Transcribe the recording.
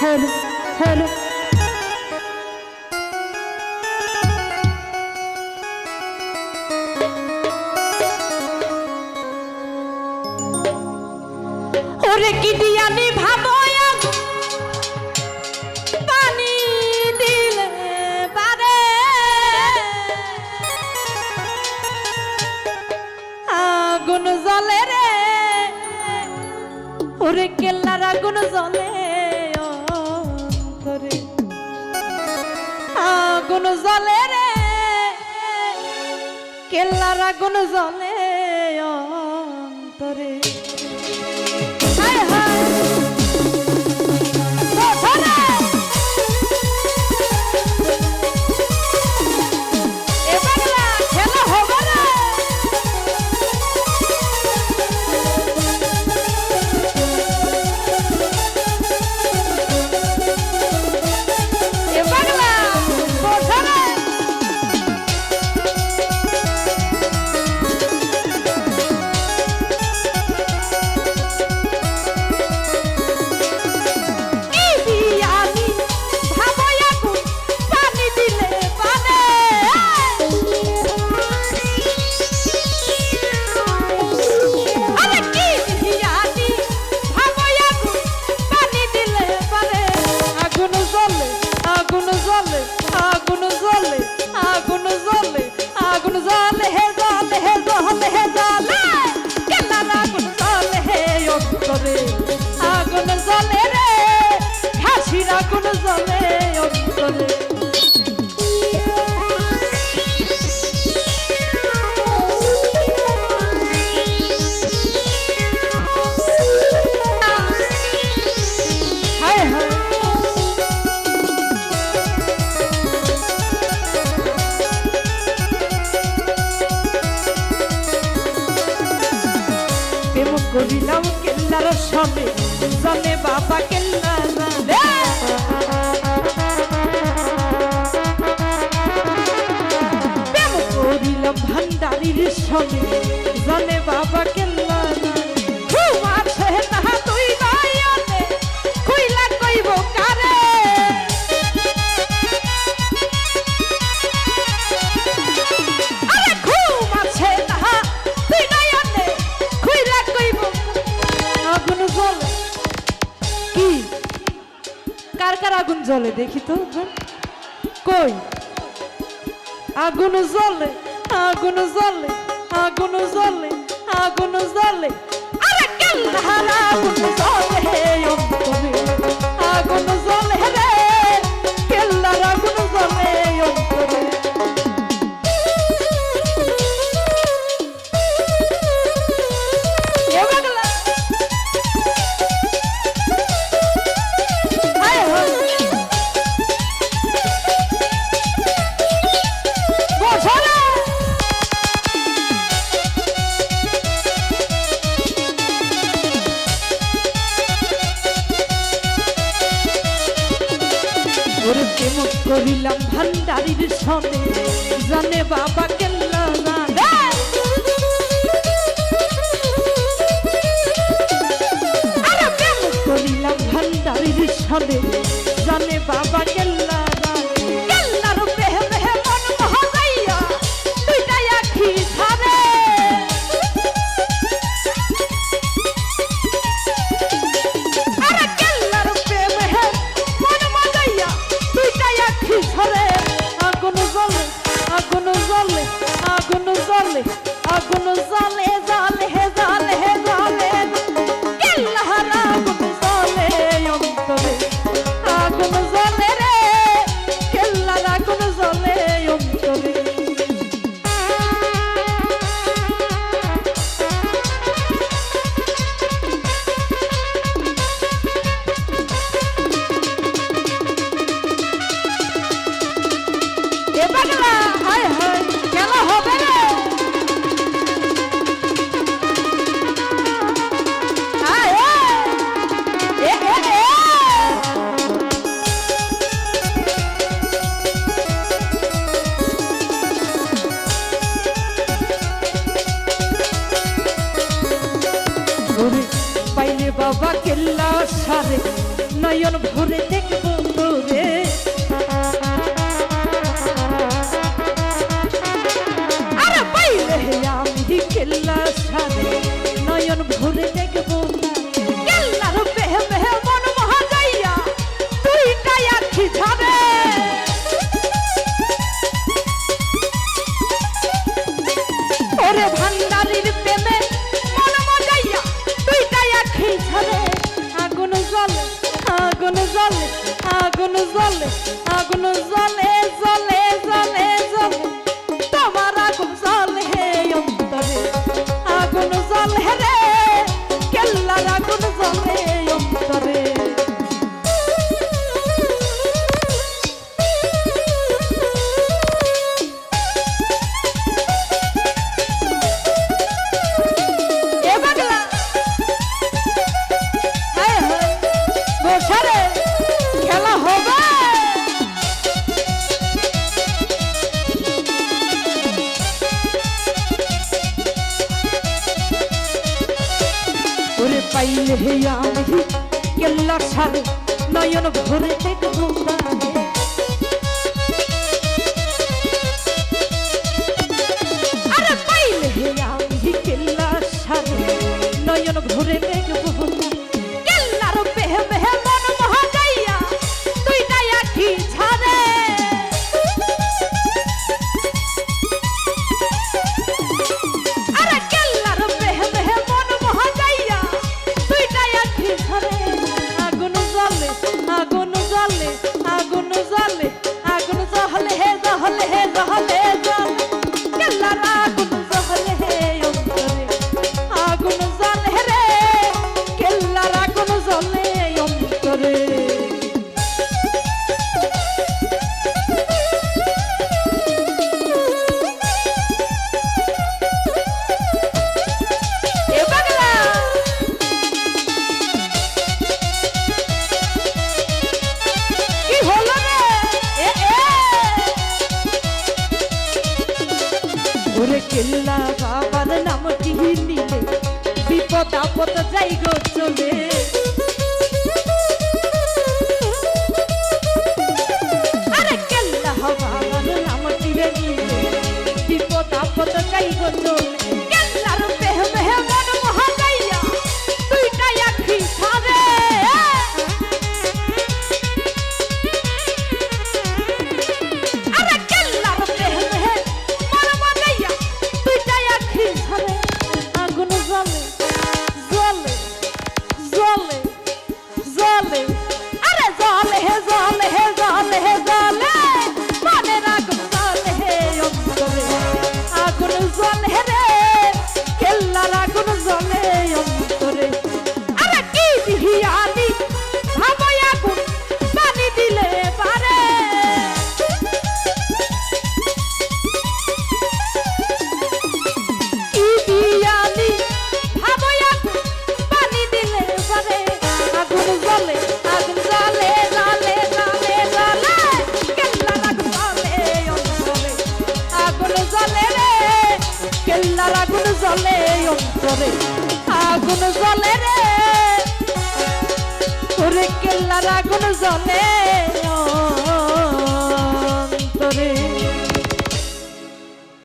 hello, hello. ওরে কি দিয়ানি জলে রে। কেল্লার আগুন জলে করিলাম কেল্লার সবে জানে বাবা কেল্লার করিলাম ভান্ডারির সবে জানে বাবা কেল্লা কি? কার কার আগুন জ্বলে দেখি তো কই? আগুন জ্বলে আগুন জ্বলে আগুন জ্বলে আগুন জ্বলে। আগুন জ্বলে আগুন জ্বলে। ভান্ডারির সনে জানে বাবা কেল্লা থাকিল্লা সারে নয়ন ভরে দেখব is it. পাইলে আমি কেল্লার সালে নয়ন ভরে দেখব আরে পাইলে আমি কেল্লার সালে নয়ন ভরে জলে অন্তরে আগুন জলে রে। ওরে কেল্লার আগুন জলে অন্তরে।